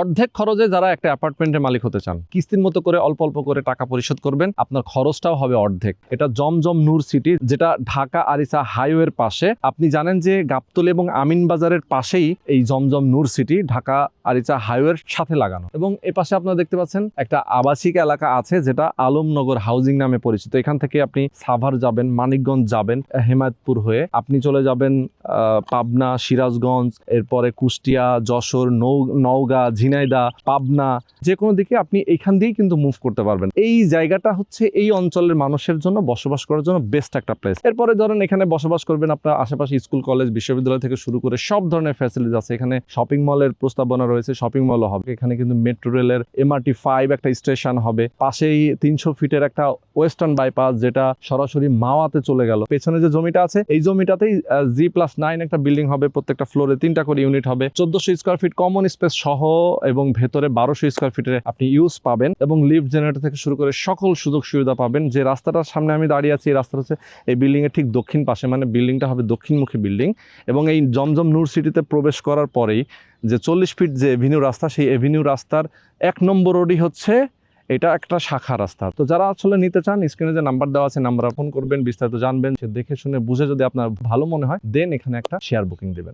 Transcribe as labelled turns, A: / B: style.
A: অর্ধেক খরচে যারা একটা অ্যাপার্টমেন্টের মালিক হতে চান, কিস্তির মতো করে অল্প অল্প করে টাকা পরিশোধ করবেন, আপনার খরচটাও হবে অর্ধেক। এটা জমজম নূর সিটি, যেটা ঢাকা আরিসা হাইওয়ের পাশে। আপনি জানেন যে গাবতলী এবং আমিন বাজারের পাশেই এই জমজম নূর সিটি ঢাকা আরিচা হাইওয়ের সাথে লাগানো। এবং এ পাশে আপনারা দেখতে পাচ্ছেন একটা আবাসিক এলাকা আছে, যেটা আলমনগর হাউজিং নামে পরিচিত। এখান থেকে আপনি সাভার যাবেন, মানিকগঞ্জ যাবেন, হেমায়তপুর হয়ে। আপনি চলে যাবেন পাবনা, সিরাজগঞ্জ, এরপরে কুষ্টিয়া, যশোর, নৌ নওগাঁ ঝিনাইদা, পাবনা যে কোনো দিকে আপনি এইখান দিয়েই কিন্তু মুভ করতে পারবেন। এই জায়গাটা হচ্ছে এই অঞ্চলের মানুষের জন্য বসবাস করার জন্য বেস্ট একটা প্লেস এরপরে ধরেন এখানে বসবাস করবেন আপনার আশেপাশে স্কুল কলেজ বিশ্ববিদ্যালয় থেকে শুরু করে সব ধরনের ফ্যাসিলিটি আছে। এখানে শপিং মলের প্রস্তাবনা রয়েছে শপিং মলও হবে। এখানে কিন্তু মেট্রো রেলের এমআরটি ফাইভ একটা স্টেশন হবে। পাশেই তিনশো ফিটের একটা ওয়েস্টার্ন বাইপাস যেটা সরাসরি মাওয়াতে চলে গেল। পেছনে যে জমিটা আছে, এই জমিটাতেই জি প্লাস নাইন একটা বিল্ডিং হবে। প্রত্যেকটা ফ্লোরে তিনটা করে ইউনিট হবে। চোদ্দশো স্কোয়ার ফিট কমন স্পেস সহ এবং ভেতরে বারোশো স্কোয়ার ফিটের আপনি ইউজ পাবেন এবং লিফট জেনারেটর থেকে শুরু করে সকল সুযোগ সুবিধা পাবেন। যে রাস্তাটার সামনে আমি দাঁড়িয়ে আছি, এই রাস্তাটা হচ্ছে এই বিল্ডিং এর ঠিক দক্ষিণ পাশে মানে বিল্ডিংটা হবে দক্ষিণমুখী বিল্ডিং এবং এই জমজম নূর সিটিতে প্রবেশ করার পরেই যে চল্লিশ ফিট যে এভিনিউ রাস্তা, সেই এভিনিউ রাস্তার এক নম্বর রোডই হচ্ছে এটা একটা শাখা রাস্তা। তো যারা আসলে নিতে চান স্ক্রিনে যে নাম্বার দেওয়া আছে নাম্বার ফোন করবেন, বিস্তারিত জানবেন দেখে শুনে বুঝে যদি আপনার ভালো মনে হয় দেন এখানে একটা শেয়ার বুকিং দেবেন।